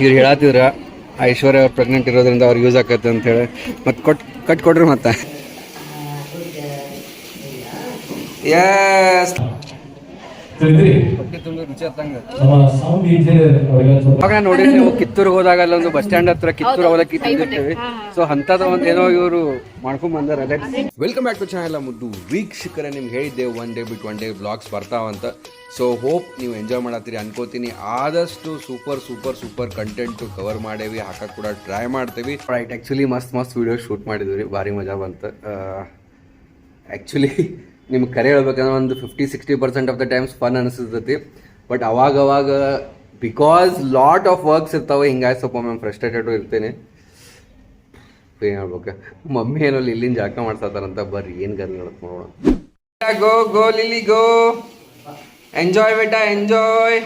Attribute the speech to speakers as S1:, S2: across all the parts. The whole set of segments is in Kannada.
S1: ಇವ್ರು ಹೇಳತ್ತಿದ್ರ ಐಶ್ವರ್ಯ ಅವ್ರು ಪ್ರೆಗ್ನೆಂಟ್ ಇರೋದ್ರಿಂದ ಅವ್ರಿಗೆ ಯೂಸ್ ಆಕತ್ತೆ ಅಂತೇಳಿ ಮತ್ತೆ ಕೊಟ್ ಕಟ್ ಕೊಡ್ರಿ ಮತ್ತೆ. ಎಸ್
S2: ತಿಳಿದ್ರಿ
S1: ಹೊಟ್ಟೆ ತುಂಬ ರುಚಿ ಹತ್ತಂಗ
S2: ನಮ್ಮ ಸೌಂಡ್ ಇಂಜಿನಿಯರ್ ಅವರಿಗೆ ಒಂದ್ ಸ್ವಲ್ಪ
S1: ಅವಾಗ ನೋಡಿ ನೀವು ಕಿತ್ತೂರು ಹೋದಾಗ ಅಲ್ಲೊಂದು ಬಸ್ ಸ್ಟ್ಯಾಂಡ್ ಹತ್ರ ಕಿತ್ತೂರು ಹೋದಾಗ ತಿಂದಿರ್ತೀವಿ ಸೊ ಅಂತದ ಒಂದು ಏನೋ ಇವರು ಮಾಡ್ಕೊಂಡ್ ಬಂದಾರ. ವೆಲ್ಕಮ್ ಬ್ಯಾಕ್ ಟು ಚಾನಲ್ ಮುದ್ದು ವೀಕ್ಷಕರ ನಿಮ್ಗೆ ಹೇಳಿದ್ದೆ one day bit one day blogs ಬರ್ತಾವಂತ so hope ನೀವು ಎಂಜಾಯ್ ಮಾಡತ್ತೀರಿ ಅನ್ಕೋತೀನಿ. ಆದಷ್ಟು super super super content cover ಮಾಡೇವಿ ಹಾಕಕ್ಕೆ ಕೂಡ ಟ್ರೈ ಮಾಡ್ತೀವಿ. ರೈಟ್ ಆ್ಯಕ್ಚುಲಿ ಮಸ್ತ್ ಮಸ್ತ್ ವಿಡಿಯೋ ಶೂಟ್ ಮಾಡಿದ್ವಿ ರೀ ಭಾರಿ ಮಜಾ ಬಂತು. ಆ್ಯಕ್ಚುಲಿ ನಿಮ್ಗೆ ಕರೆ ಹೇಳ್ಬೇಕಂದ್ರೆ ಒಂದು fifty sixty percent of the times fun ಅನಿಸ್ತೈತಿ ಬಟ್ ಅವಾಗ ಅವಾಗ ಬಿಕಾಸ್ ಲಾಟ್ ಆಫ್ ವರ್ಕ್ಸ್ ಇರ್ತಾವೆ, ಹಿಂಗಾಗಿ ಸ್ವಲ್ಪ ಮ್ಯಾಮ್ ಫ್ರಸ್ಟ್ರೇಟೆಡ್ ಇರ್ತೇನೆ. ಏನು ಹೇಳ್ಬೇಕು? ಮಮ್ಮಿ ಏನೋ ಇಲ್ಲಿಂದ ಜಾಕ ಮಾಡ್ಸತ್ತಾರಂತ, ಬರ್ರಿ, ಏನು ಗರ್ ನೋಡಕ್ ನೋಡೋಣ go go Lily go. Enjoy ಬೇಟ ಎಂಜಾಯ್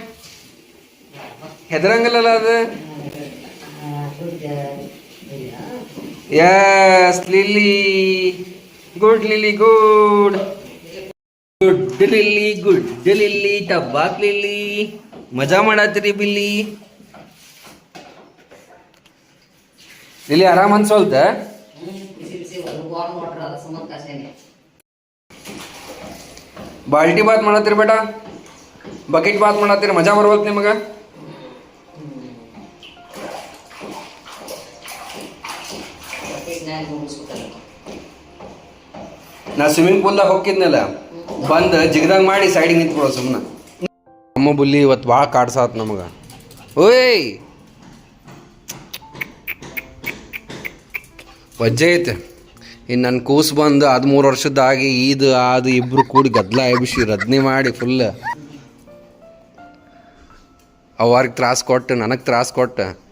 S1: ಹೆದರಂಗಲ್ಲ ಅದು? Yes Lily good Lily good good, Lily good Lily. ಮಜಾ ಮಾಡತ್ತೀರಿ ಬಿಲ್ಲಿ? ಇಲ್ಲಿ ಆರಾಮ್ ಅನ್ಸೋಲ್ತ ಬಾಲ್ಟಿ ಬಾತ್ ಮಾಡತ್ತೀರಿ ಬೇಟ? ಬಕೆಟ್ ಬಾತ್ ಮಾಡತ್ತೀರಿ, ಮಜಾ ಬರ್ಬೇಕು ನಿಮಗ? ನಾ ಸ್ವಿಮ್ಮಿಂಗ್ ಪೂಲ್ದಾಗ ಹೋಗಿದ್ನಲ್ಲ ಬಂದು ಜಿಗದಾಗ ಮಾಡಿ ಸೈಡಿಗೆ ನಿಂತ್ಕೊಳ್ಳೋ ಸುಮ್ಮನೆ ಅಮ್ಮ ಬುಲ್ಲಿ ಇವತ್ತು ಭಾಳ ಕಾಡ್ಸಾತ್ ನಮಗೆ. ಓಯ್! ವಜ್ಜೆ ಐತೆ. ಇನ್ನು ನನ್ನ ಕೂಸು ಬಂದು ಅದು ಮೂರು ವರ್ಷದ್ದಾಗಿ ಇದು ಅದು ಇಬ್ರು ಕೂಡಿ ಗದ್ದಲ ಎಬ್ಬಿಸಿ ರದ್ನಿ ಮಾಡಿ ಫುಲ್ ಅವ್ರಿಗೆ ತ್ರಾಸು ಕೊಟ್ಟು, ನನಗೆ ತ್ರಾಸು ಕೊಟ್ಟು.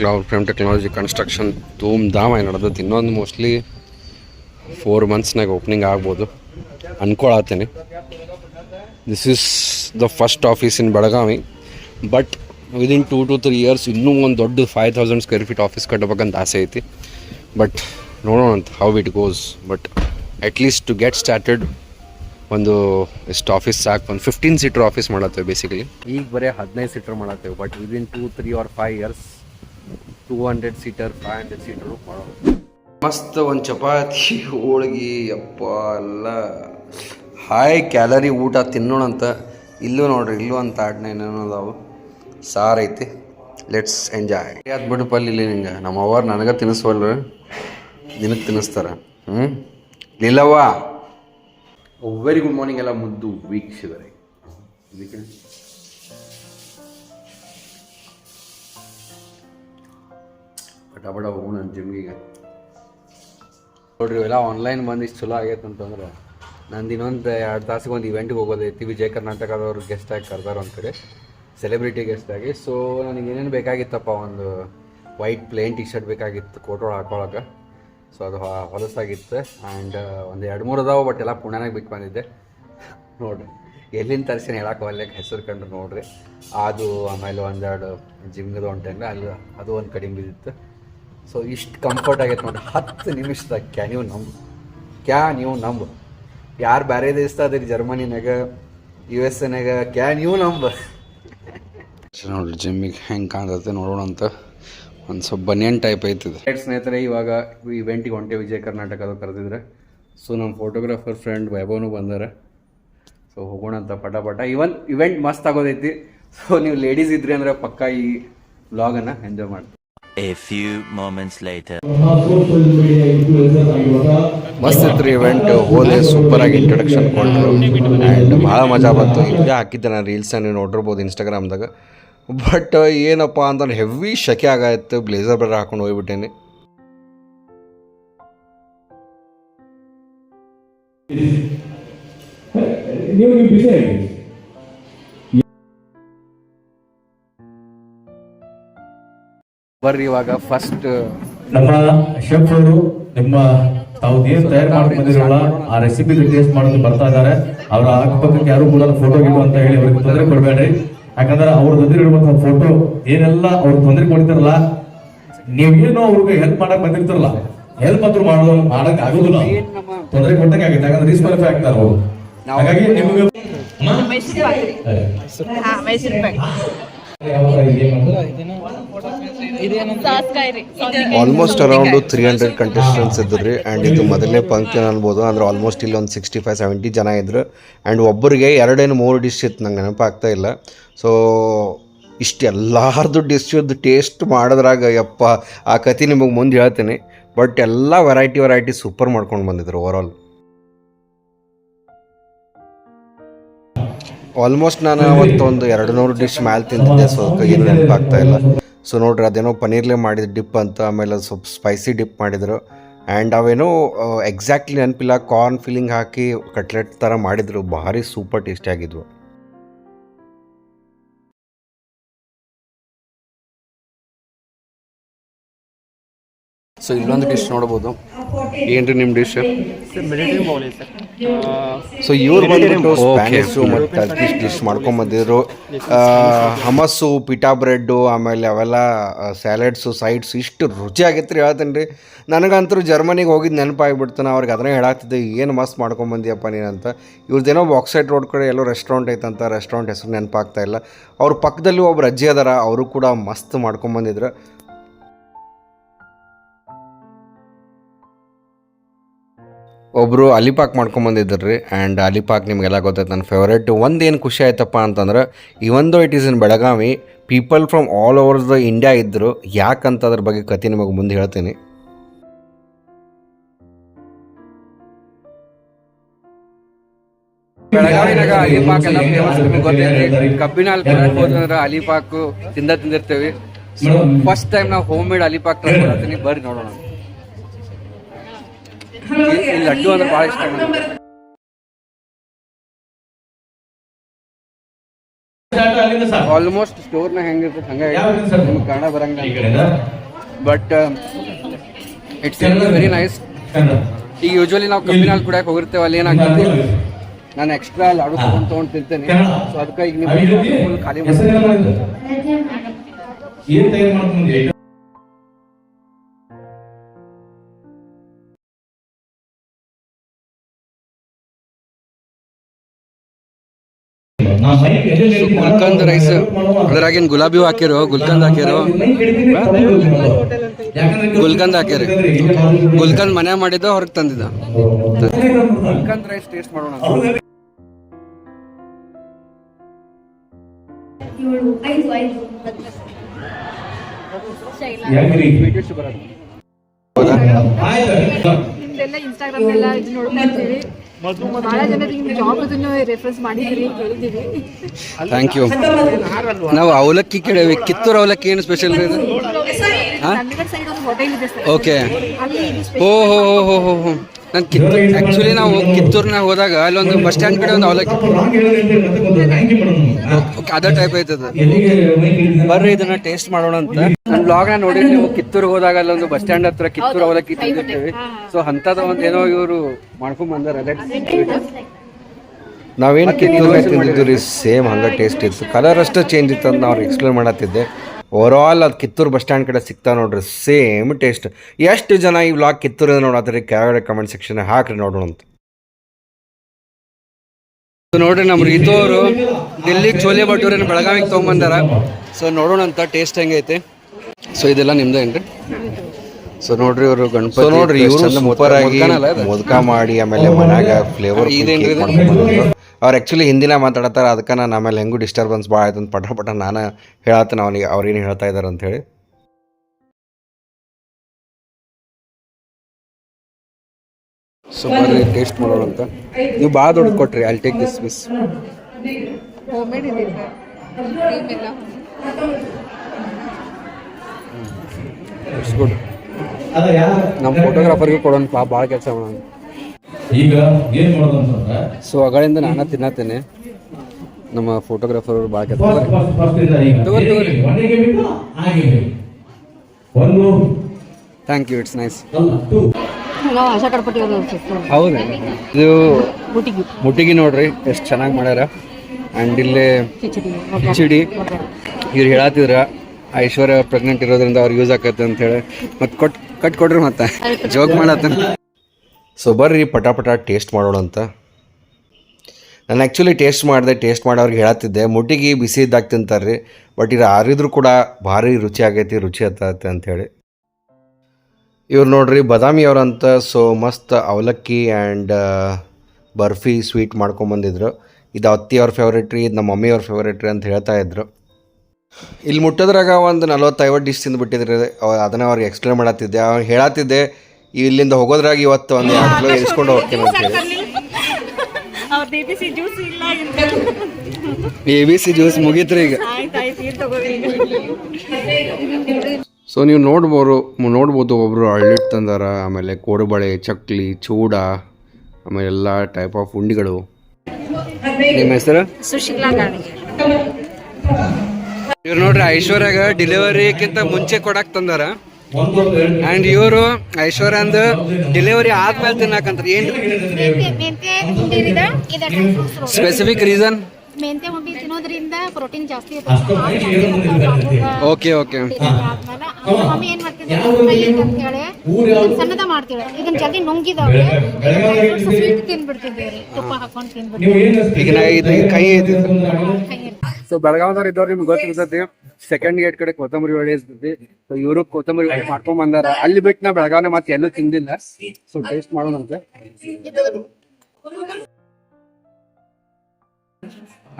S1: ಕ್ಲೌಡ್ ಫ್ರೇಮ್ ಟೆಕ್ನಾಲಜಿ ಕನ್ಸ್ಟ್ರಕ್ಷನ್ ಧೂಮ್ ಧಾಮ್ ಆಗಿ ನಡೆದೈತಿ ಇನ್ನೊಂದು ಮೋಸ್ಟ್ಲಿ ಫೋರ್ ಮಂತ್ಸ್ನಾಗ ಓಪನಿಂಗ್ ಆಗ್ಬೋದು. ಅನ್ಕೊಳತ್ತೇನೆ this is the first office in Belagavi but within two to three years ಇನ್ನೂ ಒಂದು ದೊಡ್ಡ five thousand square feet office ಕಟ್ಟಬೇಕಂತ ಆಸೆ ಐತಿ. ಬಟ್ ನೋಡೋಣ ಅಂತ how it goes but at least to get started ಒಂದು ಎಷ್ಟು ಆಫೀಸ್ ಸಾಕು, ಒಂದು ಫಿಫ್ಟೀನ್ ಸೀಟರ್ ಆಫೀಸ್ ಮಾಡತ್ತೇವೆ ಬೇಸಿಕಲಿ ಈಗ ಬರೀ ಹದಿನೈದು seater ಮಾಡತ್ತೇವೆ but within two three or five years two hundred seater five hundred seater ಮಾಡೋದು. ಮಸ್ತ್ ಒಂದು ಚಪಾತಿ ಹೋಳಿಗೆ ಅಪ್ಪ ಎಲ್ಲ. ಹಾಯ್ ಕ್ಯಾಲರಿ ಊಟ ತಿನ್ನೋಣಂತ. ಇಲ್ಲೂ ನೋಡ್ರಿ ಇಲ್ಲೂ ಅಂತ ಆಡ್ನ ಏನೇನೋ ಅದಾವು. ಸಾರು ಐತಿ. ಲೆಟ್ಸ್ ಎಂಜಾಯ್ ಅದು ಬಿಡು ಪಲ್ಲಿ ಇಲ್ಲಿ ನಿಂಗೆ. ನಮ್ಮ ಅವ್ರು ನನಗೆ ತಿನ್ನಿಸ್ವಲ್ರು. ದಿನಕ್ಕೆ ತಿನ್ನಿಸ್ತಾರ. ಹ್ಞೂ ಇಲ್ಲವ್ವ ವೆರಿ ಗುಡ್ ಮಾರ್ನಿಂಗ್ ಎಲ್ಲ ಮುದ್ದು ವೀಕ್ಷಕರೇ. ಇದಕ್ಕೆ ಪಟ ಹೋಗೋಣ ಜಿಮ್ಗಿಗೆ. ನೋಡ್ರಿ, ಇವೆಲ್ಲ ಆನ್ಲೈನ್ ಬಂದು ಇಷ್ಟು ಚಲೋ ಆಗೈತೆ ಅಂತಂದ್ರೆ ನಂದು ಇನ್ನೊಂದು ಎರಡು ತಾಸಿಗೆ ಒಂದು ಇವೆಂಟ್ಗೆ ಹೋಗೋದೈತಿ ವಿಜಯ ಕರ್ನಾಟಕದವ್ರು ಗೆಸ್ಟ್ ಆಗಿ ಕರೆದಾರ ಕಡೆ. ಸೆಲೆಬ್ರಿಟಿ ಗೆಸ್ಟ್ ಆಗಿ. ಸೊ ನನಗೆ ಏನೇನು ಬೇಕಾಗಿತ್ತಪ್ಪ? ಒಂದು ವೈಟ್ ಪ್ಲೇನ್ ಟಿ ಶರ್ಟ್ ಬೇಕಾಗಿತ್ತು ಕೋಟೋ ಹಾಕೊಳಕ್ಕೆ ಸೊ ಅದು ಹೊಲಸಾಗಿತ್ತು. ಆ್ಯಂಡ್ ಒಂದು ಎರಡು ಮೂರು ಅದಾವೆ ಬಟ್ ಎಲ್ಲ ಪುಣ್ಯನಾಗ ಬಿಟ್ಟು ಬಂದಿದ್ದೆ. ನೋಡಿರಿ, ಎಲ್ಲಿಂದ ತರಿಸಿನ ಹೇಳಕ್ಕೆ ಒಳ್ಳೆ ಹೆಸರು ಕಂಡ್ರೆ ನೋಡಿರಿ. ಅದು ಆಮೇಲೆ ಒಂದೆರಡು ಜಿಮ್ಗದು ಟೈಮ್ ಅಲ್ಲಿ, ಅದು ಒಂದು ಕಡಿಮೆ ಬಿದ್ದಿತ್ತು. ಸೊ ಇಷ್ಟು ಕಂಫರ್ಟ್ ಆಗೈತೆ ನೋಡಿ ಹತ್ತು ನಿಮಿಷದಾಗ ಕ್ಯಾ ನೀವು ನಂಬು ಕ್ಯಾ ನೀವು ನಂಬು? ಯಾರು ಬೇರೆ ದೇಶದಾದ್ರಿ ಜರ್ಮನಿನಾಗ ಯು ಎಸ್ ಎನಾಗ ಕ್ಯಾ ನೀವು ನಂಬ? ನೋಡ್ರಿ ಜಿಮ್ಮಿಗೆ ಹೆಂಗೆ ಕಾಣ್ತೈತೆ ನೋಡೋಣ ಅಂತ. ಒಂದು ಸ್ವಲ್ಪ ಬನಿಯನ್ ಟೈಪ್ ಐತಿದೆ. ಸ್ನೇಹಿತರೆ ಇವಾಗ ಇವೆಂಟಿಗೆ ಹೊಂಟೆ ವಿಜಯ ಕರ್ನಾಟಕದ ಕರೆದಿದ್ರೆ. ಸೊ ನಮ್ಮ ಫೋಟೋಗ್ರಾಫರ್ ಫ್ರೆಂಡ್ ವೈಭವನು ಬಂದಾರೆ. ಸೊ ಹೋಗೋಣ ಅಂತ ಪಟ ಪಟ. ಇವನ್ ಇವೆಂಟ್ ಮಸ್ತ್ ಆಗೋದೈತಿ. ಸೊ ನೀವು ಲೇಡೀಸ್ ಇದ್ರಿ ಅಂದ್ರೆ ಪಕ್ಕ ಈ ವ್ಲಾಗನ್ನು ಎಂಜಾಯ್ ಮಾಡಿ
S3: A few moments later.
S1: ಮಸ್ತ್ ಇತ್ತು ರೀ ಇವೆಂಟ್ ಹೋದೆ ಸೂಪರ್ ಆಗಿ ಇಂಟ್ರಡಕ್ಷನ್ ಕೊಟ್ಟರು ಆ್ಯಂಡ್ ಭಾಳ ಮಜಾ ಬಂತು. ಇವೇ ಹಾಕಿದ್ದೆ ನಾನು ರೀಲ್ಸ್ ನೀವು ನೋಡಿರ್ಬೋದು ಇನ್ಸ್ಟಾಗ್ರಾಮ್ದಾಗ ಬಟ್ ಏನಪ್ಪ ಅಂತಂದ್ರೆ ಹೆವಿ ಶಕೆ ಆಗಾಯ್ತು. ಬ್ಲೇಸರ್ ಬೇರೆ ಹಾಕೊಂಡು ಹೋಗ್ಬಿಟ್ಟೇನೆ.
S2: ನೀವು ನೀವು ಬಿಸಿ
S1: ಬರ್ರಿ ಇವಾಗ ಫಸ್ಟ್
S2: ನಮ್ಮ ಶೆಫ್ ಅವರು ನಿಮ್ಮ ತಾವು ಏನ್ ತಯಾರು ಮಾಡ್ಕೊಂಡಿರಲ್ಲ ಆ ರೆಸಿಪಿ ಟೇಸ್ಟ್ ಮಾಡೋದು ಬರ್ತಾ ಇದ್ದಾರೆ. ಅವರ ಅಕ್ಕಪಕ್ಕಕ್ಕೆ ಯಾರು ಕೂಡ ಫೋಟೋ ಗಿಟೋ ಅಂತ ಹೇಳಿ ಅವ್ರಿಗೆ ತೊಂದರೆ ಕೊಡಬೇಡ್ರಿ. ಯಾಕಂದ್ರೆ ಅವ್ರ ಜೊತೆ ಇರುವಂತಹ ಫೋಟೋ ಏನೆಲ್ಲ ಅವ್ರು ತೊಂದರೆ ಕೊಡ್ತಿರಲ್ಲ ನೀವೇನು ಅವ್ರಿಗೆ ಹೆಲ್ಪ್ ಮಾಡಕ್ ಬಂದಿರ್ತಿರಲ್ಲ ಹೆಲ್ಪ್ ಮಾತ್ರ ಮಾಡೋದು ಮಾಡಕ್ ಆಗೋದಿಲ್ಲ ತೊಂದರೆ ಕೊಟ್ಟಂಗೆ ಆಗುತ್ತೆ. ಯಾಕಂದ್ರೆ ಡಿಸ್ಕ್ವಾಲಿಫೈ ಆಗ್ತಾರೆ ಅವರು. ಹಾಗಾಗಿ ನಿಮ್ಗೆ
S4: Mysuru
S5: almost around three hundred contestants ಇದ್ರಿ ರೀ ಆ್ಯಂಡ್ ಇದು ಮೊದಲನೇ ಪಂಕ್ತಿ ಅನ್ಬೋದು ಅಂದ್ರೆ ಆಲ್ಮೋಸ್ಟ್ ಇಲ್ಲಿ ಒಂದು ಸಿಕ್ಸ್ಟಿ ಫೈವ್ ಸೆವೆಂಟಿ ಜನ ಇದ್ರು. ಆ್ಯಂಡ್ ಒಬ್ಬರಿಗೆ ಎರಡೇನು ಮೂರು ಡಿಶ್ ಇತ್ತು ನಂಗೆ ನೆನಪಾಗ್ತಾ ಇಲ್ಲ. ಸೊ ಇಷ್ಟೆಲ್ಲಾರ್ದು ಡಿಶ್ದು ಟೇಸ್ಟ್ ಮಾಡಿದ್ರಾಗ ಯಪ್ಪ ಆ ಕತೆ ನಿಮಗೆ ಮುಂದೆ ಹೇಳ್ತೀನಿ. ಬಟ್ ಎಲ್ಲ ವೆರೈಟಿ ವೆರೈಟಿ ಸೂಪರ್ ಮಾಡ್ಕೊಂಡು ಬಂದಿದ್ರು ಓವರಾಲ್ ಆಲ್ಮೋಸ್ಟ್ ನಾನು ಅವತ್ತೊಂದು ಎರಡು ನೂರು ಡಿಶ್ ಮ್ಯಾಲೆ ತಿಂತಿದ್ದೆ ಸೊ ಏನು ನೆನಪಾಗ್ತಾ ಇಲ್ಲ. ಸೊ ನೋಡ್ರಿ, ಅದೇನೋ ಪನ್ನೀರ್ಲೆ ಮಾಡಿದ ಡಿಪ್ ಅಂತ, ಆಮೇಲೆ ಸ್ವಲ್ಪ ಸ್ಪೈಸಿ ಡಿಪ್ ಮಾಡಿದರು. ಆ್ಯಂಡ್ ಅವೇನೋ ಎಕ್ಸಾಕ್ಟ್ಲಿ ನೆನಪಿಲ್ಲ ಕಾರ್ನ್ ಫಿಲ್ಲಿಂಗ್ ಹಾಕಿ ಕಟ್ಲೆಟ್ ಥರ ಮಾಡಿದರು. ಭಾರಿ ಸೂಪರ್ ಟೇಸ್ಟಿ ಆಗಿದ್ವು.
S1: ಸೊ ಇಲ್ಲೊಂದು ಡಿಶ್ ನೋಡ್ಬೋದು. ಏನ್ರಿ ನಿಮ್ಮ ಡಿಶ್
S5: ಸೊ ಇವ್ರು ಬಂದ್ಬಿಟ್ಟು ಸ್ಪ್ಯಾನಿಷು ಮತ್ತು ಟರ್ಕಿಶ್ ಡಿಶ್ ಮಾಡ್ಕೊಂಬಂದಿದ್ರು. ಹಮಸ್ಸು ಪಿಟಾ ಬ್ರೆಡ್ಡು ಆಮೇಲೆ ಅವೆಲ್ಲ ಸ್ಯಾಲೆಡ್ಸು ಸೈಡ್ಸ್ ಇಷ್ಟು ರುಚಿ ಆಗೈತೆ ರೀ ಹೇಳ್ತೀನಿ ರೀ. ನನಗಂತೂ ಜರ್ಮನಿಗೆ ಹೋಗಿದ್ದು ನೆನಪಾಗಿಬಿಡ್ತು. ನಾ ಅವ್ರಿಗೆ ಅದನ್ನೇ ಹೇಳಾಗ್ತಿದ್ದೆ ಏನು ಮಸ್ತ್ ಮಾಡ್ಕೊಂಬಂದಿಯಪ್ಪ ನೀನಂತ ಅಂತ. ಇವ್ರದ್ದೇನೋ ಬಾಕ್ಸೈಟ್ ರೋಡ್ ಕಡೆ ಎಲ್ಲೋ ರೆಸ್ಟೋರೆಂಟ್ ಐತಂತ. ರೆಸ್ಟೋರೆಂಟ್ ಹೆಸರು ನೆನಪಾಗ್ತಾ ಇಲ್ಲ. ಅವ್ರ ಪಕ್ಕದಲ್ಲಿ ಒಬ್ರು ಅಜ್ಜಿ ಅದಾರ. ಅವರು ಕೂಡ ಮಸ್ತ್ ಮಾಡ್ಕೊಂಬಂದಿದ್ರು. ಒಬ್ಬರು ಅಲಿಪಾಕ್ ಮಾಡ್ಕೊಂಬಂದಿದ್ರು ರೀ ಆ್ಯಂಡ್ ಅಲಿಪಾಕ್ ನಿಮಗೆಲ್ಲ ಗೊತ್ತೈತೆ ನನ್ನ ಫೇವ್ರೇಟ್ ಒಂದು ಏನು ಖುಷಿ ಆಯ್ತಪ್ಪ ಅಂತಂದ್ರೆ ಒಂದು it is in Belagavi people from all over the India ಇದ್ದರು ಯಾಕಂತ ಅದ್ರ ಬಗ್ಗೆ ಕತೆ ನಿಮಗೆ ಮುಂದೆ ಹೇಳ್ತೀನಿ.
S1: ಬೆಳಗಾವಿನಾಗ ಅಲಿಪಾಕ್ ಎಲ್ಲ ಫೇಮಸ್ ನಿಮಗೆ ಗೊತ್ತೈತಿ ಕಬ್ಬಿನ ಹಾಲು ಕುಡಿಯಕ್ ಹೋದ್ರೆ ಅಲಿಪಾಕು ತಿಂದ ತಿಂದಿರ್ತೇವೆ. ಸೊ ಫಸ್ಟ್ ಟೈಮ್ ನಾವು ಹೋಮ್ ಮೇಡ್ ಅಲಿಪಾಕ್ ಮಾಡ್ತೀನಿ ಬರ್ರಿ ನೋಡೋಣ. ಲಡ್ಡು ಅಂದ್ರೆ ಭಾಳ ಇಷ್ಟ. ಆಲ್ಮೋಸ್ಟ್ ಸ್ಟೋರ್ನ ಹೆಂಗಿರ್ತದೆ ಹಂಗಾಗಿ ನಿಮ್ಗೆ ಕನ್ನಡ ಬರಂಗಿಲ್ಲ. ಬಟ್ ಇಟ್ಸ್ ವೆರಿ ನೈಸ್ ಈಗ ಯೂಶ್ವಲಿ ನಾವು ಕಬ್ಬಿನ ಹಾಲು ಕುಡಿಯಕ್ಕೆ ಹೋಗಿರ್ತೇವೆ ಅಲ್ಲಿ ಏನಾಗ್ತದೆ ನಾನು ಎಕ್ಸ್ಟ್ರಾ ಲಾಡು ತಗೊಂಡ್ ತಗೊಂಡ್ ತಿಂತೇನೆ ಸೊ ಅದಕ್ಕೆ ಈಗ ನೀವು ಖಾಲಿ ಮಾಡಿ ಗುಲ್ಕಂದ್ ರೈಸ್ ಅದ್ರಾಗಿನ್ ಗುಲಾಬಿ ಹಾಕಿರು ಹಾಕಿರೋ ಗುಲ್ಕಂದ್ ಹಾಕಿರು ಗುಲ್ಕಂದ್ ಹಾಕಿರಿ ಗುಲ್ಕಂದ್ ಮನೆ ಮಾಡಿದ್ದು ಹೊರಗೆ ತಂದಿದ್ದ. ಗುಲ್ಕಂದ್ ರೈಸ್ ಟೇಸ್ಟ್ ಮಾಡೋಣ.
S4: ಇನ್ಸ್ಟಾಗ್ರಾಮ್ ಎಲ್ಲ ಇದು ನೋಡ್ತಾ ಇರ್ತೀವಿ ಬಹಳ ಜನ ನಿಮ್ಗೆ ಜಾಬ್ ಅದನ್ನು ರೆಫರೆನ್ಸ್ ಮಾಡಿದ್ದೀರಿ ಕೇಳಿದ್ದೀವಿ
S1: ಥ್ಯಾಂಕ್ ಯು ನಾವು ಅವಲಕ್ಕಿ ಕೇಳೇವಿ. ಕಿತ್ತೂರು ಅವಲಕ್ಕಿ ಏನು ಸ್ಪೆಷಲ್ ರೀ ಇದು?
S4: ನಂದಿಗಡ್ ಸೈಡ್ ಒಂದು ಹೋಟೆಲ್ ಇದೆ ಸರ್.
S1: ಓಕೆ
S4: ಅಲ್ಲಿ ಇದು
S1: ಓ ಹೋ ಹೋ ಹೋ ಹೋ ಹೋ ನಾನು ಕಿತ್ತೂರು ಆ್ಯಕ್ಚುಲಿ ನಾವು ಕಿತ್ತೂರ್ನಾಗ ಹೋದಾಗ ಅಲ್ಲೊಂದು ಬಸ್ ಸ್ಟ್ಯಾಂಡ್ ಕಡೆ ಒಂದು ಅವಲಕ್ಕಿ ಅದೇ ಟೈಪ್ ಐತದ ಬರ್ರಿ ಇದನ್ನ ಟೇಸ್ಟ್ ಮಾಡೋಣ ಅಂತ. ನನ್ನ ಬ್ಲಾಗ್ನ ನೋಡಿ ನೀವು ಕಿತ್ತೂರ್ಗೆ ಹೋದಾಗ ಅಲ್ಲೊಂದು ಬಸ್ ಸ್ಟ್ಯಾಂಡ್ ಹತ್ರ ಕಿತ್ತೂರು ಅವಲಕ್ಕಿ ತಿಂದಿರ್ತೀವಿ. ಸೊ ಅಂಥದ್ದು ಒಂದು ಏನೋ ಇವರು ಮಾಡ್ಕೊಂಡ್ ಬಂದಾರೆ
S5: ನಾವೇನು ಕಿತ್ತೂರು ತಿಂದಿದ್ದು ರೀ ಸೇಮ್ ಹಂಗೆ ಟೇಸ್ಟ್ ಇತ್ತು. ಕಲರ್ ಅಷ್ಟೇ ಚೇಂಜ್ ಇತ್ತು ಅಂತ ನಾವು ಎಕ್ಸ್ಪ್ಲೇನ್ ಮಾಡತ್ತಿದ್ದೆ. ಓವರಾಲ್ ಅದು ಕಿತ್ತೂರು ಬಸ್ ಸ್ಟ್ಯಾಂಡ್ ಕಡೆ ಸಿಗ್ತಾ ನೋಡ್ರಿ ಸೇಮ್ ಟೇಸ್ಟ್ ಎಷ್ಟು ಜನ ಈ ವ್ಲಾಗ್ ಕಿತ್ತೂರು ನೋಡತ್ತೀರಿ ಕೆಳಗಡೆ ಕಮೆಂಟ್ ಸೆಕ್ಷನ್ ಹಾಕ್ರಿ ನೋಡೋಣ ಅಂತ.
S1: ನೋಡ್ರಿ ನಮ್ಮ ರೀತೋರು ದಿಲ್ಲಿ ಚೋಲೆ ಭಟೂರಿನ ಬೆಳಗಾವಿಗೆ ತೊಗೊಂಬಂದಾರ. ಸೊ ನೋಡೋಣ ಅಂತ ಟೇಸ್ಟ್ ಹೆಂಗೈತೆ. ಸೊ ಇದೆಲ್ಲ ನಿಮ್ದೇನು ಏನ್ರಿ? ಸೊ ನೋಡ್ರಿ ಇವರು ಗಣಪತಿ
S5: ಸೊ ನೋಡ್ರಿ ಇವರು ಸೂಪರ್ ಆಗಿ ಮೋದಕ ಮಾಡಿ ಆಮೇಲೆ ಮನ್ಯಾಗ ಫ್ಲೇವರ್? ಅವ್ರು ಆ್ಯಕ್ಚುಲಿ ಹಿಂದಿನ ಮಾತಾಡತ್ತಾರ ಅದಕ್ಕೆ ನಾನು ಆಮೇಲೆ ಹೆಂಗೂ ಡಿಸ್ಟರ್ಬೆನ್ಸ್ ಭಾಳ ಆಯ್ತು ಅಂತ ಪಟ ಪಟ ನಾನು ಹೇಳತ್ತೇನೆ ಅವನಿಗೆ ಅವ್ರೇನು ಹೇಳ್ತಾ ಇದ್ದಾರೆ ಅಂತ ಹೇಳಿ.
S1: ಸೊ ಬರ್ರಿ ಟೇಸ್ಟ್ ಮಾಡೋಣ ಅಂತ. ನೀವು ಭಾಳ ದೊಡ್ಡ ಕೊಟ್ರಿ I'll take this miss it's good ನಮ್ಮ ಫೋಟೋಗ್ರಾಫರ್ಗೆ ಕೊಡೋಣ ಪಾ ಭಾಳ ಕೆಲಸ ಮಾಡೋಣ
S2: ಈಗ ಏನ್ ಮಾಡೋದು ಅಂತಂದ್ರೆ
S1: ಸೊ ಅಗಳಿಂದ ನಾನು ತಿನ್ನತೇನೆ ನಮ್ಮ ಫೋಟೋಗ್ರಾಫರ್ ಅವ್ರು ಭಾಳ ಕೆಲಸ ತಗೋರಿ, ತಗೋರಿ.
S2: ಒಂದು
S1: ಥ್ಯಾಂಕ್ ಯು ಇಟ್ಸ್ ನೈಸ್
S2: ಹೌದು ಟೂ
S4: ನಾವು ಆಶಾ ಕಡ್ಪಟ್ಟಿ ಅವರು
S1: ಹೌದಾ. ಇದು ಮುಟ್ಟಿಗೆ. ನೋಡ್ರಿ ಎಷ್ಟು ಚೆನ್ನಾಗಿ ಮಾಡ್ಯಾರ. ಆ್ಯಂಡ್ ಇಲ್ಲೇ
S4: ಕಿಚಡಿ.
S1: ಇವ್ರು ಹೇಳತ್ತಿದ್ರ ಐಶ್ವರ್ಯ ಪ್ರೆಗ್ನೆಂಟ್ ಇರೋದ್ರಿಂದ ಅವ್ರಿಗೆ ಯೂಸ್ ಆಕತ್ತೆ ಅಂತ ಹೇಳಿ. ಮತ್ತೆ ಕೊಟ್ ಕಟ್ ಕೊಡ್ರಿ ಮತ್ತೆ. ಜೋಕ್ ಮಾಡತ್ತ.
S5: ಸೊ ಬರ್ರಿ ಪಟ ಪಟ ಟೇಸ್ಟ್ ಮಾಡೋಣ ಅಂತ. ನಾನು ಆ್ಯಕ್ಚುಲಿ ಟೇಸ್ಟ್ ಮಾಡಿದೆ ಟೇಸ್ಟ್ ಮಾಡಿ ಅವ್ರಿಗೆ ಹೇಳತ್ತಿದ್ದೆ. ಮುಟ್ಟಿಗೆ ಬಿಸಿ ಇದ್ದಾಗ ತಿಂತಾರೆ ರೀ ಬಟ್ ಇದು ಆರಿದ್ರು ಕೂಡ ಭಾರಿ ರುಚಿ ಆಗೈತಿ, ರುಚಿ ಹತ್ತೈತೆ ಅಂಥೇಳಿ ಇವ್ರು ನೋಡ್ರಿ, ಬಾದಾಮಿ ಅವ್ರಂತ ಸೊ ಮಸ್ತ್ ಅವಲಕ್ಕಿ ಆ್ಯಂಡ್ ಬರ್ಫಿ ಸ್ವೀಟ್ ಮಾಡ್ಕೊಂಬಂದಿದ್ರು ಇದು ಅತ್ತಿಯವ್ರ ಫೇವ್ರೇಟ್ ರೀ, ಇದು ನಮ್ಮ ಮಮ್ಮಿಯವ್ರ ಫೇವ್ರೇಟ್ ರೀ ಅಂತ ಹೇಳ್ತಾ ಇದ್ರು. ಇಲ್ಲಿ ಮುಟ್ಟೋದ್ರಾಗ ಒಂದು ನಲ್ವತ್ತೈವತ್ತು ಡಿಶ್ ತಿಂದುಬಿಟ್ಟಿದ್ರಿ. ಅದನ್ನು ಅವ್ರಿಗೆ ಎಕ್ಸ್ಪ್ಲೇನ್ ಮಾಡತ್ತಿದ್ದೆ ಅವ್ರು ಹೇಳತ್ತಿದ್ದೆ ಇಲ್ಲಿಂದ ಹೋಗೋದ್ರಾಗ ಇವತ್ತು ಒಂದು ಎರಡು ಕಿಲೋ ಇಳಿಸ್ಕೊಂಡು ಹೋಗ್ತೀನಿ ಅಂತ ಹೇಳಿ.
S6: ಬಿ ಬಿ ಸಿ ಜ್ಯೂಸ್ ಇಲ್ಲ ಅಂತ.
S1: ಎ ಬಿ ಸಿ ಜ್ಯೂಸ್ ಮುಗೀತ್ರಿ ಈಗ.
S5: ಸೊ ನೀವು ನೋಡ್ಬೋದು ನೋಡ್ಬೋದು ಒಬ್ಬರು ಅಳ್ಳಿಟ್ಟು ತಂದಾರ ಆಮೇಲೆ ಕೋಡುಬಳೆ ಚಕ್ಲಿ ಚೂಡ ಆಮೇಲೆ ಎಲ್ಲ ಟೈಪ್ ಆಫ್ ಉಂಡಿಗಳು.
S1: ನಿಮ್ಮ ಹೆಸರು?
S6: ಸುಶೀಲಾ
S1: ಇವ್ರು ನೋಡ್ರಿ ಐಶ್ವರ್ಯಾಗ ಡೆಲಿವರಿಕ್ಕಿಂತ ಮುಂಚೆ ಕೊಡಕ್ ತಂದಾರ. ಅಂಡ್ ಇವರು ಐಶ್ವರ್ಯ ಅಂದ ಡೆಲಿವರಿ ಆದ್ಮೇಲೆ ತಿನ್ನಾಕಂತಾರ. ಏನ್ ಸ್ಪೆಸಿಫಿಕ್ ರೀಸನ್
S7: ಮೆಂತೆ ತಿನ್ನೋದ್ರಿಂದ ಪ್ರೋಟೀನ್ ಜಾಸ್ತಿ
S1: ಓಕೆ ಓಕೆ
S7: ಮಮ್ಮಿ ಏನ್ ಮಾಡ್ತಿದ್ದೆ ಕೈ ಅಂತ ಹೇಳಿ ಇದನ್ನ ಸಣ್ಣದ ಮಾಡ್ತೀವಿ ಇದನ್ನ ಜಲ್ದಿ ನುಂಗಿದವ್ರೆ. ಸ್ವೀಟ್ ತುಪ್ಪ ಹಾಕೊಂಡು ತಿನ್ಬಿಡ್ತೀವಿ
S1: ಈಗ ಕೈ ಐತಿ ಸೊ ಬೆಳಗಾವದವ್ರ ಇದ್ದವ್ರು ನಿಮ್ಗೆ ಗೊತ್ತಿರ್ತೈತಿ ಸೆಕೆಂಡ್ ಗೇಟ್ ಕಡೆ ಕೊತ್ತಂಬರಿ ಒಳ್ಳೆ ಇರ್ತೈತಿ ಸೊ ಇವರು ಕೊತ್ತಂಬರಿ ಒಳ್ಳೆ ಮಾಡ್ಕೊಂಡ್ ಬಂದಾರ. ಅಲ್ಲಿ ಬಿಟ್ಟು ನಾ ಬೆಳಗಾವ್ನ ಮತ್ತೆ ಎಲ್ಲೂ ತಿಂದಿಲ್ಲ. ಸೊ ಟೇಸ್ಟ್ ಮಾಡೋಣಂತೆ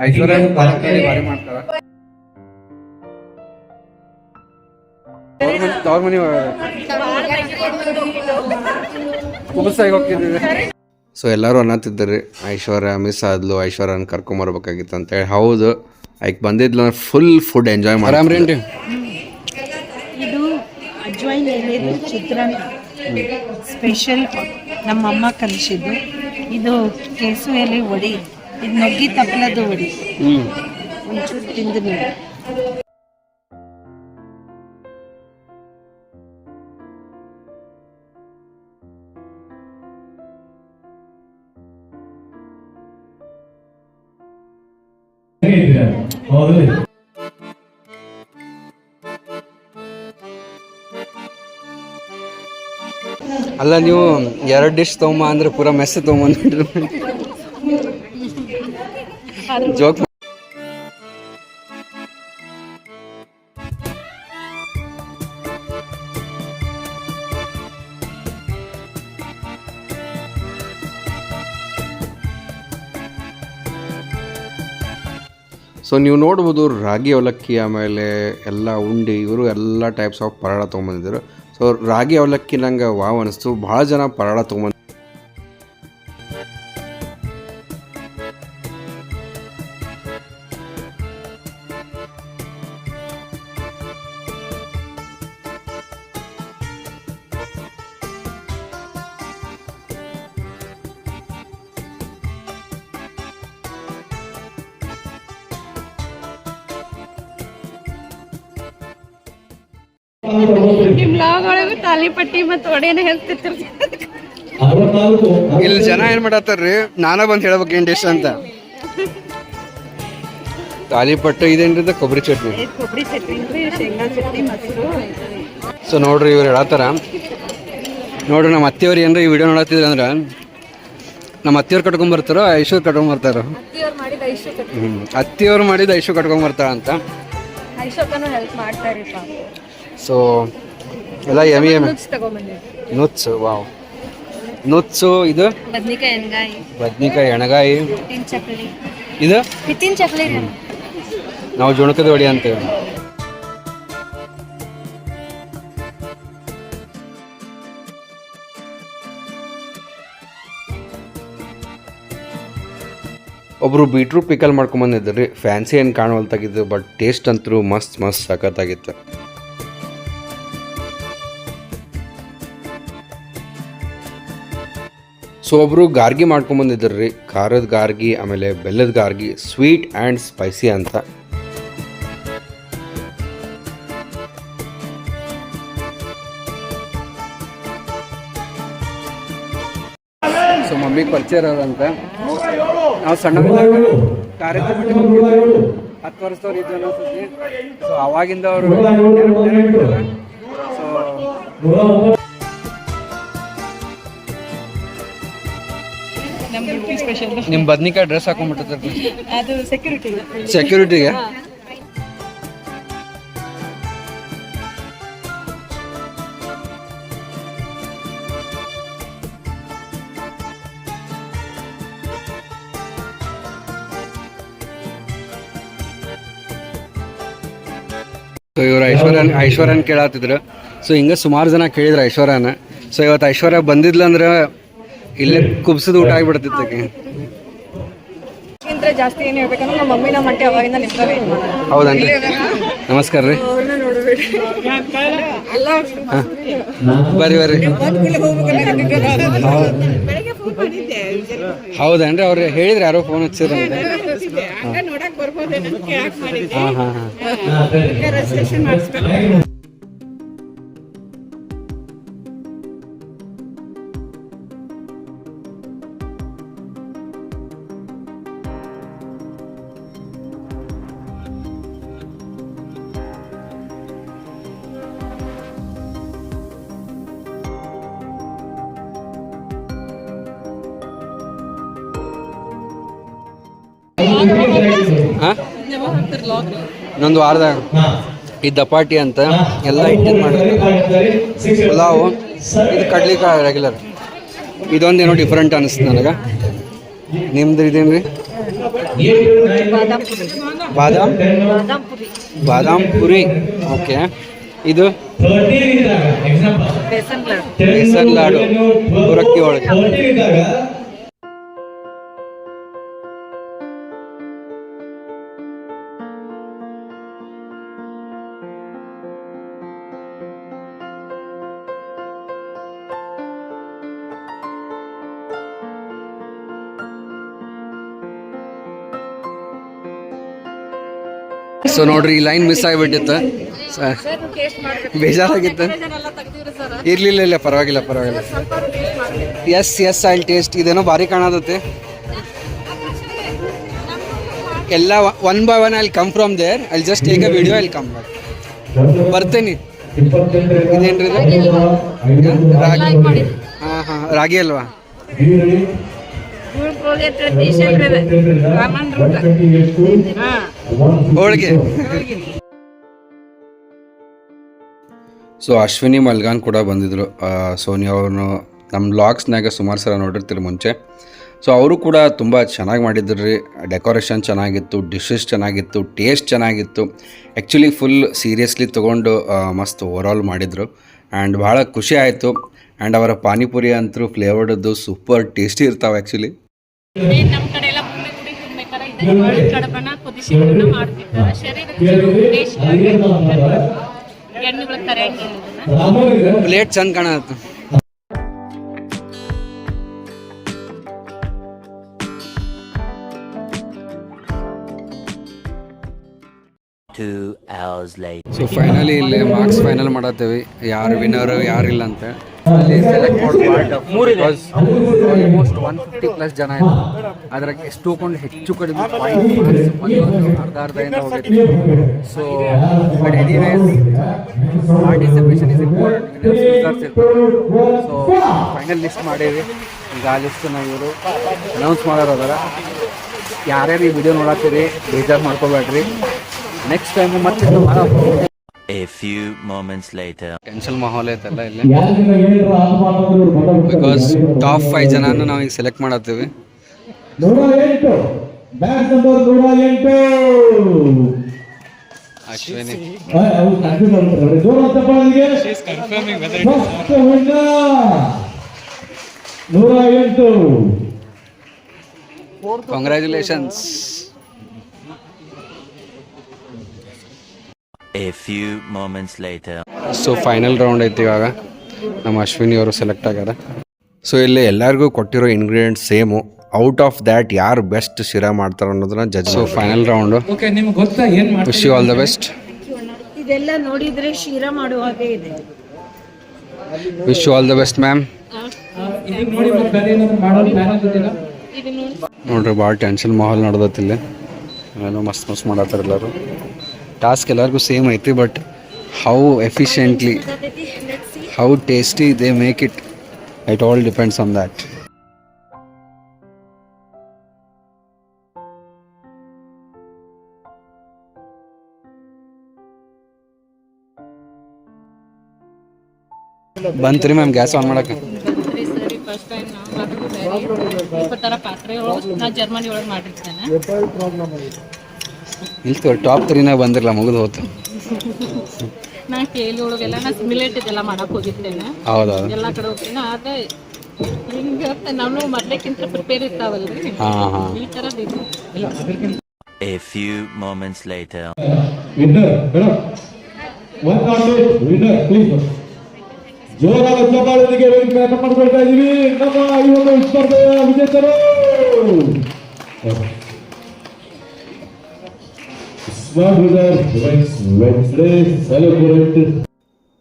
S1: ಐಶ್ವರ್ಯ ಭಾರಿ ಮಾಡ್ತಾರ. ತವ್ರ ಮನೆ ಕುಬಸಾಗಿ ಹೋಗ್ತಿದ್ದೀವಿ.
S5: ಸೊ ಎಲ್ಲರೂ ಅನ್ನತ್ತಿದ್ದಾರೆ ಐಶ್ವರ್ಯ ಮಿಸ್ ಆದ್ಲು ಐಶ್ವರ್ಯನ ಅಂತ ಹೇಳಿ. ಹೌದು. ಆಯ್ಕೆ ಬಂದಿದ್ಲ ಫುಲ್ ಫುಡ್ ಎಂಜಾಯ್ ಮಾಡಿ
S6: ಇದು ಅಜ್ವೈನ್ ಎಲೆದು ಚಿತ್ರಾನ್ನ. ಸ್ಪೆಷಲ್ ನಮ್ಮಮ್ಮ ಕಲಿಸಿದ್ದು. ಇದು ಕೇಸು ಎಲೆ ವಡಿ. ಇದು ನುಗ್ಗಿ ತಪ್ಪಲದು ವಡಿ.
S1: ಹ್ಮ್.
S6: ಒಂಚೂರು ತಿಂದು ನೋಡಿ.
S2: ಹೌದ್ರಿ
S1: ಅಲ್ಲ ನೀವು ಎರಡು ಡಿಶ್ ತೊಗೊಂಬ ಅಂದ್ರೆ ಪೂರಾ ಮೆಸ್ ತೊಗೊಂಬಂದ್ಬಿಟ್ರಿ ಜೋಕ್
S5: ಸೊ ನೀವು ನೋಡ್ಬೋದು ರಾಗಿ ಅವಲಕ್ಕಿ ಆಮೇಲೆ ಎಲ್ಲ ಉಂಡಿ, ಇವರು ಎಲ್ಲ ಟೈಪ್ಸ್ ಆಫ್ ಪರಾಳ ತೊಗೊಂಬಂದಿದ್ದರು ಸೊ ರಾಗಿ ಅವಲಕ್ಕಿ ನಂಗೆ ವಾವ್ ಅನಿಸ್ತು. ಭಾಳ ಜನ ಪರಾಳ ತೊಗೊಂಬಂದು
S1: ಇಲ್ಲಿ ಜನ ಏನ್ ಮಾಡತ್ತಾರ್ರಿ? ನಾನ ಬಂದ್ ಹೇಳ್ಬೇಕು ಏನ್ ಡಿಶ್ ಅಂತ. ತಾಲಿಪಟ್ಟು ಇದೇನ್ರಿ ಕೊಬ್ಬರಿ ಚಟ್ನಿ.
S6: ಕೊಬ್ಬರಿ ಚಟ್ನಿ ರೀ ಶೇಂಗಾ ಚಟ್ನಿ ಮೊಸರು.
S1: ಸೊ ನೋಡ್ರಿ ಇವ್ರು ಹೇಳತ್ತಾರ. ನೋಡ್ರಿ ನಮ್ಮ ಅತ್ತೆಯವ್ರು ಏನ್ರಿ ಈ ವಿಡಿಯೋ ನೋಡತ್ತಿದ್ರ ಅಂದ್ರ ನಮ್ಮ ಅತ್ತೆಯವ್ರು ಕಟ್ಕೊಂಡ್ ಬರ್ತಾರೋ ಐಶ್ವರ್ ಕಟ್ಕೊಂಡ್ ಬರ್ತಾರ?
S4: ಅತ್ತಿಯವ್ರು ಮಾಡಿದ ಐಶ್ವರ್
S1: ಹ್ಮ್ ಅತ್ತಿಯವ್ರು ಮಾಡಿದ ಐಶು ಕಟ್ಕೊಂಡ್ ಬರ್ತಾರ ಅಂತ. ಸೊ ಎಲ್ಲ ಎಮಿ ಎಮಿ
S4: ನುಚ್ಚು
S1: ವಾವ್ ನುಚ್ಚು ಇದು?
S6: ಬದ್ನಿಕಾಯಿ ಎಣ್ಗಾಯಿ.
S1: ಬದ್ನಿಕಾಯಿ ಇದು?
S6: ಚಕ್ಲಿ
S1: ನಾವು ಜುಣಕದ ವಡಿ ಅಂತೇವೆ
S5: ಒಬ್ಬರು ಬೀಟ್ರೂಟ್ ಪಿಕಲ್ ಮಾಡ್ಕೊಂಬಂದಿದ್ರು ರೀ ಫ್ಯಾನ್ಸಿ ಏನು ಕಾಣುವಂತಾಗಿದ್ದು ಬಟ್ ಟೇಸ್ಟ್ ಅಂತೂ ಮಸ್ತ್ ಮಸ್ತ್ ಸಖತ್ತಾಗಿತ್ತು. ಸೊ ಒಬ್ಬರು ಗಾರ್ಗಿ ಮಾಡ್ಕೊಂಬಂದಿದ್ರು ರೀ. ಖಾರದ ಗಾರ್ಗಿ ಆಮೇಲೆ ಬೆಲ್ಲದ ಗಾರ್ಗಿ ಸ್ವೀಟ್ ಆ್ಯಂಡ್ ಸ್ಪೈಸಿ ಅಂತ.
S1: ಸೊ ಮಮ್ಮಿಗೆ ಪರಿಚಯ ಅಂತ ನಾವು ಸಣ್ಣ ಕಾರ್ಯಕ್ರಮ ಹತ್ತು ವರ್ಷದವ್ರು ಇದ್ದು ಅನ್ಸುತ್ತೆ. ಸೊ ಅವಾಗಿಂದ ಅವರು ಸೊ
S4: ಉಡುಪಿ ಸ್ಪೆಷಲ್
S1: ನಿಮ್ಮ ಬದ್ನಿಕಾಯಿ ಡ್ರೆಸ್ ಹಾಕೊಂಡ್ಬಿಟ್ಟಿರ್ತಾರೆ
S4: ಅದು ಸೆಕ್ಯೂರಿಟಿ
S1: ಸೆಕ್ಯೂರಿಟಿಗೆ ಸೊ ಇವರು ಐಶ್ವರ್ಯನ್ ಐಶ್ವರ್ಯನ್ ಕೇಳತ್ತಿದ್ರು ಸೊ ಹಿಂಗೆ ಸುಮಾರು ಜನ ಕೇಳಿದ್ರು ಐಶ್ವರ್ಯನ. ಸೊ ಇವತ್ತು ಐಶ್ವರ್ಯ ಬಂದಿದ್ಲಂದ್ರೆ ಇಲ್ಲೇ ಕುಬ್ಸದ ಊಟ
S4: ಇಂತ ಜಾಸ್ತಿ ಏನು ಹೇಳ್ಬೇಕಂದ್ರೆ ನಮ್ಮ ಮಮ್ಮಿ ನಮ್ಮ ಅಟ್ಟೆ ಅವಾಗಿಂದ ನಿಮ್ಗೆ ವೇಟ್ ಮಾಡೋದು
S1: ಹೌದನ್ರಿ ನಮಸ್ಕಾರ ರೀ. ಬರ್ರಿ ಬರ್ರಿ. ಹೌದನ್ರಿ ಅವ್ರು ಹೇಳಿದ್ರು ಯಾರೋ ಫೋನ್ ಹಚ್ಚಿದ್ರು ಹಾಂ ಹಾಂ ಹಾಂ. ಇನ್ನೊಂದು ವಾರದಾಗ ಈ ದಪಾಟಿ ಅಂತ ಎಲ್ಲ ಇಟ್ಟಿದ್ ಮಾಡ್ತಾರೆ ಪಲಾವು ಇದು ಕಡ್ಲಿಕಾಯಿ ರೆಗ್ಯುಲರ್ ಇದೊಂದೇನೋ ಡಿಫ್ರೆಂಟ್ ಅನಿಸ್ತು ನನಗೆ. ನಿಮ್ದು ಇದೇನು ರೀ ಬಾದಾಮ್? ಬಾದಾಮ್ ಪುರಿ. ಓಕೆ. ಇದು? ಬೇಸನ್ ಲಾಡು. ಪುರಕ್ಕಿ ಒಳಗೆ. ಸೊ ನೋಡ್ರಿ ಈ ಲೈನ್ ಮಿಸ್ ಆಗಿಬಿಟ್ಟಿತ್ತು. ಬೇಜಾರಾಗಿತ್ತ. ಇರ್ಲಿಲ್ಲ ಇಲ್ಲ ಪರವಾಗಿಲ್ಲ ಪರವಾಗಿಲ್ಲ. ಎಸ್ ಎಸ್ ಆಯಿಲ್ ಟೇಸ್ಟ್ ಇದೇನೋ ಭಾರಿ ಕಾಣತೈತಿ ಎಲ್ಲ one by one I'll come from there ಅಲ್ಲಿ ಜಸ್ಟ್ ಈಗ ವಿಡಿಯೋ ಐಲ್ ಕಮ್ ಬರ್ತೇನೆ. ಇದೇನ್ರಿ ಇದು? ರಾಗಿ. ಹಾಂ ಹಾಂ ರಾಗಿ ಅಲ್ವಾ? ಹೋಳಿಗೆ. ಸೊ ಅಶ್ವಿನಿ ಮಲ್ಗಾನ್ ಕೂಡ ಬಂದಿದ್ರು ಸೋನಿಯಾ ಅವ್ರನ್ನು. ನಮ್ಮ ಬ್ಲಾಗ್ಸ್ನಾಗ ಸುಮಾರು ಸಲ ನೋಡಿರ್ತೀರಿ ಮುಂಚೆ. ಸೊ ಅವರು ಕೂಡ ತುಂಬ ಚೆನ್ನಾಗಿ ಮಾಡಿದ್ರು. ರೀ ಡೆಕೋರೇಷನ್ ಚೆನ್ನಾಗಿತ್ತು ಡಿಶಸ್ ಚೆನ್ನಾಗಿತ್ತು ಟೇಸ್ಟ್ ಚೆನ್ನಾಗಿತ್ತು. ಆ್ಯಕ್ಚುಲಿ ಫುಲ್ ಸೀರಿಯಸ್ಲಿ ತೊಗೊಂಡು ಮಸ್ತ್ ಮಸ್ತ್ ಓವರಾಲ್ ಮಾಡಿದರು. ಆ್ಯಂಡ್ ಭಾಳ ಖುಷಿ ಆಯಿತು. ಆ್ಯಂಡ್ ಅವರ ಪಾನಿಪುರಿ ಅಂತೂ ಫ್ಲೇವರ್ಡದ್ದು ಸೂಪರ್ ಟೇಸ್ಟಿ ಇರ್ತಾವೆ ಆ್ಯಕ್ಚುಲಿ
S6: ನಮ್ಮ ಕಡೆ ಎಲ್ಲ ಕುದಿಸಿಗಳನ್ನ ಮಾಡ್ತಿರ್ತಾರೆ ಶರೀರಕ್ಕೆ ಎಣ್ಣೆಗಳು ಕರೆಯಂಗಿಲ್ಲ
S1: ಪ್ಲೇಟ್ ಚಂದ ಕಾಣತ್ತೆ.
S3: Two hours later.
S1: So finally ಇಲ್ಲಿ ಮಾರ್ಕ್ಸ್ ಫೈನಲ್ ಮಾಡತ್ತೇವೆ. ಯಾರು ವಿನ್ನರ್ ಯಾರಿಲ್ಲ ಅಂತ ಅಲ್ಲಿ select almost one fifty plus ಜನ ಇದೆ. ಅದ್ರಾಗ ಎಷ್ಟು ಕೊಂಡು ಹೆಚ್ಚು ಕಡಿಮೆ ಅರ್ಧ ಅರ್ಧ ಏನೋ ಹೋಗಿತ್ತು. So but anyways participation is important so final list ಮಾಡೇವಿ ಈಗ ಆ ಲಿಸ್ಟನ್ನ ಇವರು ಅನೌನ್ಸ್ ಮಾಡೋರು ಅದಾರ. ಯಾರ್ಯಾರು ಈ ವಿಡಿಯೋ ನೋಡತ್ತೀರಿ ಬೇಜಾರು ಮಾಡ್ಕೋಬೇಡ್ರಿ. ನೆಕ್ಸ್ಟ್ ಟೈಮ್ ಮತ್ತೆ
S3: A few moments later.
S1: Tension Mahaul ಐತಲ್ಲ ಇಲ್ಲಿ ಬಿಕಾಸ್ ಟಾಪ್ ಫೈವ್ ಜನನ ನಾವು ಈಗ ಸೆಲೆಕ್ಟ್ ಮಾಡತ್ತೀವಿ
S2: ನೂರ ಎಂಟು ಬ್ಯಾಟ್ ನಂಬರ್ ನೂರ ಎಂಟು
S1: ಅಶ್ವಿನಿ
S2: ಆ, ಅವ್ರು confuse ಆಗ್ಬಿಟ್ರೆ. ಜೋರಾದ ಚಪ್ಪಾಳೆಗೆ. First winner. ನೂರ ಎಂಟು
S1: congratulations
S3: A few moments later.
S1: So final round ಐತಿ ಇವಾಗ. ನಮ್ಮ ಅಶ್ವಿನಿ ಅವರು ಸೆಲೆಕ್ಟ್ ಆಗ್ಯಾರ. ಸೊ ಇಲ್ಲಿ ಎಲ್ಲರಿಗೂ ಕೊಟ್ಟಿರೋ ingredients same out of that ಯಾರು ಬೆಸ್ಟ್ ಶಿರಾ ಮಾಡ್ತಾರೆ ಅನ್ನೋದನ್ನ ಜಜ್ ಸೊ ಫೈನಲ್ ರೌಂಡು
S8: ಓಕೆ ನಿಮ್ಗೆ ಗೊತ್ತಾ ಏನ್
S1: wish you all the best
S6: ಇದೆಲ್ಲ ನೋಡಿದ್ರೆ ಶಿರಾ ಮಾಡುವಾಗೆ ಇದೆ.
S1: Wish you all the best ma'am ನೋಡ್ರಿ ಭಾಳ ಟೆನ್ಷನ್ ಮಾಹೋಲ್ ನಡ್ದೈತಿ ಇಲ್ಲಿ. ಏನೋ ಮಸ್ತ್ ಮಸ್ತ್ ಮಾಡತ್ತಾರ ಎಲ್ಲರೂ. टास्क सेम अति but how efficiently how tasty they make
S6: it it all depends on that बंत ma'am gas on मा पात्र जर्मनी
S1: ಇಲ್ಲಿ ಟಾಪ್ ತ್ರೀನಾಗ ಬಂದಿರಲ್ಲ ಮುಗಿದು ಹೋತು.
S6: ನಾ ಕೇಳಿ ಒಳಗೆಲ್ಲ ನಾ ಸಿಮಿಲೇಟ್ ಇದೆಲ್ಲ ಮಾಡಕ್ ಹೋಗಿರ್ತೇನೆ
S1: ಹೌದೌದು.
S6: ಎಲ್ಲ ಕಡೆ ಹೋಗ್ತೇನೆ. ಆದ್ರೆ ಹಿಂಗ ನಾನು ಮೊದ್ಲೇಕ್ಕಿಂತ ಪ್ರಿಪೇರ್ ಇರ್ತಾವಲ್ರಿ?
S1: ಹಾಂ ಹಾಂ.
S6: ಈ ಥರ a
S3: A few moments later.
S2: ಜೋರಾದ ಮಾಡ್ಕೊಳ್ತಾ ನಮ್ಮ ಈ ಒಂದು ಸ್ಪರ್ಧೆಯ ವಿಜೇತರು.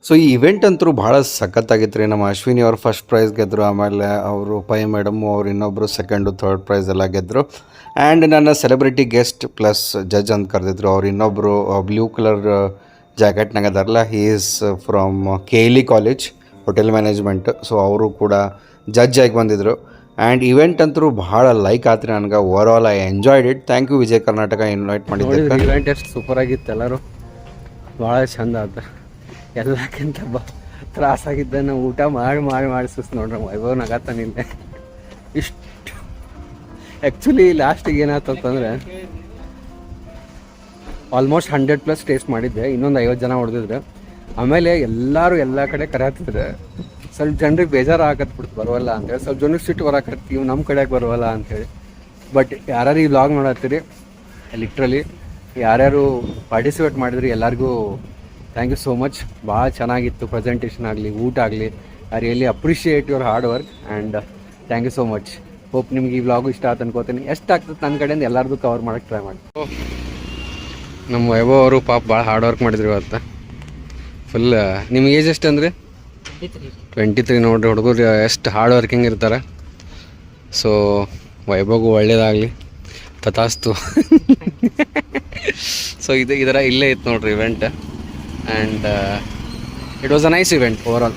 S5: ಸೊ ಈ ಇವೆಂಟ್ ಅಂತೂ ಭಾಳ ಸಖತ್ತಾಗಿತ್ತು ರೀ ನಮ್ಮ ಅಶ್ವಿನಿ ಅವರು ಫಸ್ಟ್ ಪ್ರೈಸ್ ಗೆದ್ದರು ಆಮೇಲೆ ಅವರು ಪೈ ಮೇಡಮು ಅವ್ರು ಇನ್ನೊಬ್ಬರು ಸೆಕೆಂಡು ಥರ್ಡ್ ಪ್ರೈಸ್ ಎಲ್ಲ ಗೆದ್ದರು ಆ್ಯಂಡ್ ನನ್ನ ಸೆಲೆಬ್ರಿಟಿ ಗೆಸ್ಟ್ ಪ್ಲಸ್ ಜಜ್ ಅಂತ ಕರೆದಿದ್ರು. ಅವ್ರು ಇನ್ನೊಬ್ಬರು ಬ್ಲೂ ಕಲರ್ ಜಾಕೆಟ್ನಾಗ ಅದಾರಲ್ಲ he is from K L E college hotel management so ಅವರು ಕೂಡ ಜಡ್ಜ್ ಆಗಿ ಬಂದಿದ್ದರು ಆ್ಯಂಡ್ ಇವೆಂಟ್ ಅಂತೂ ಭಾಳ ಲೈಕ್ ಆತ್ರಿ ನನಗೆ. Overall I enjoyed it thank you Vijaya Karnataka invite
S1: ಮಾಡಿದ್ದೆ ಇವೆಂಟ್ ಎಷ್ಟು ಸೂಪರ್ ಆಗಿತ್ತು ಎಲ್ಲರೂ. ಭಾಳ ಚಂದ ಆತ. ಎಲ್ಲಕ್ಕಿಂತ ಬ ತ್ರಾಸಾಗಿದ್ದ ನಾವು ಊಟ ಮಾಡಿ ಮಾಡಿ ಮಾಡಿ ಸುಸ್ತು ನೋಡ್ರಿ. ವೈಭವ್ ನಿನ್ನೆ ಇಷ್ಟು. ಆ್ಯಕ್ಚುಲಿ ಲಾಸ್ಟಿಗೆ ಏನಾಯ್ತಂತಂದ್ರೆ ಆಲ್ಮೋಸ್ಟ್ ಹಂಡ್ರೆಡ್ ಪ್ಲಸ್ ಟೇಸ್ಟ್ ಮಾಡಿದ್ದೆ. ಇನ್ನೊಂದು ಐವತ್ತು ಜನ ಹೊಡೆದಿದ್ರೆ. ಆಮೇಲೆ ಎಲ್ಲರೂ ಎಲ್ಲ ಕಡೆ ಕರೆಯತ್ತಿದ್ರೆ ಸ್ವಲ್ಪ ಜನರಿಗೆ ಬೇಜಾರು ಆಗತ್ತೆ ಬಿಡ್ತು ಬರೋಲ್ಲ ಅಂತೇಳಿ ಸ್ವಲ್ಪ ಜನಕ್ಕೆ ಸಿಟ್ಟು ಬರಾಕತ್ತೀವಿ ನಮ್ಮ ಕಡೆಗೆ ಬರೋಲ್ಲ ಅಂತೇಳಿ ಬಟ್ ಯಾರ್ಯಾರು ಈ ವ್ಲಾಗ್ ನೋಡತ್ತೀರಿ ಲಿಟ್ರಲಿ ಯಾರ್ಯಾರು ಪಾರ್ಟಿಸಿಪೇಟ್ ಮಾಡಿದ್ರಿ, ಎಲ್ಲರಿಗೂ ಥ್ಯಾಂಕ್ ಯು ಸೋ ಮಚ್ ಭಾಳ ಚೆನ್ನಾಗಿತ್ತು ಪ್ರೆಸೆಂಟೇಷನ್ ಆಗಲಿ, ಊಟ ಆಗಲಿ. I really appreciate your hard work and thank you so much hope ನಿಮ್ಗೆ ಈ ವ್ಲಾಗು ಇಷ್ಟ ಆಯ್ತು ಅನ್ಕೋತೀನಿ. ಎಷ್ಟು ಆಗ್ತದೆ ನನ್ನ ಕಡೆಯಿಂದ ಎಲ್ಲರದು ಕವರ್ ಮಾಡಕ್ಕೆ ಟ್ರೈ ಮಾಡಿ. ನಮ್ಮ ವೈಭವ್ ಅವರು ಪಾಪ ಭಾಳ ಹಾರ್ಡ್ ವರ್ಕ್ ಮಾಡಿದ್ರು ಇವತ್ತು. ಫುಲ್ ನಿಮ್ಗೆ ಏಜ್ ಎಷ್ಟು ಅಂದರೆ? ಟ್ವೆಂಟಿ ತ್ರೀ ನೋಡಿರಿ ಹುಡುಗರು ಎಷ್ಟು ಹಾರ್ಡ್ ವರ್ಕಿಂಗ್ ಇರ್ತಾರೆ. ಸೊ ವೈಭವ್ಗೂ ಒಳ್ಳೇದಾಗಲಿ. ತಥಾಸ್ತು. ಸೊ ಇದು ಇದರ ಇಲ್ಲೇ ಇತ್ತು ನೋಡ್ರಿ event and it was a nice event over all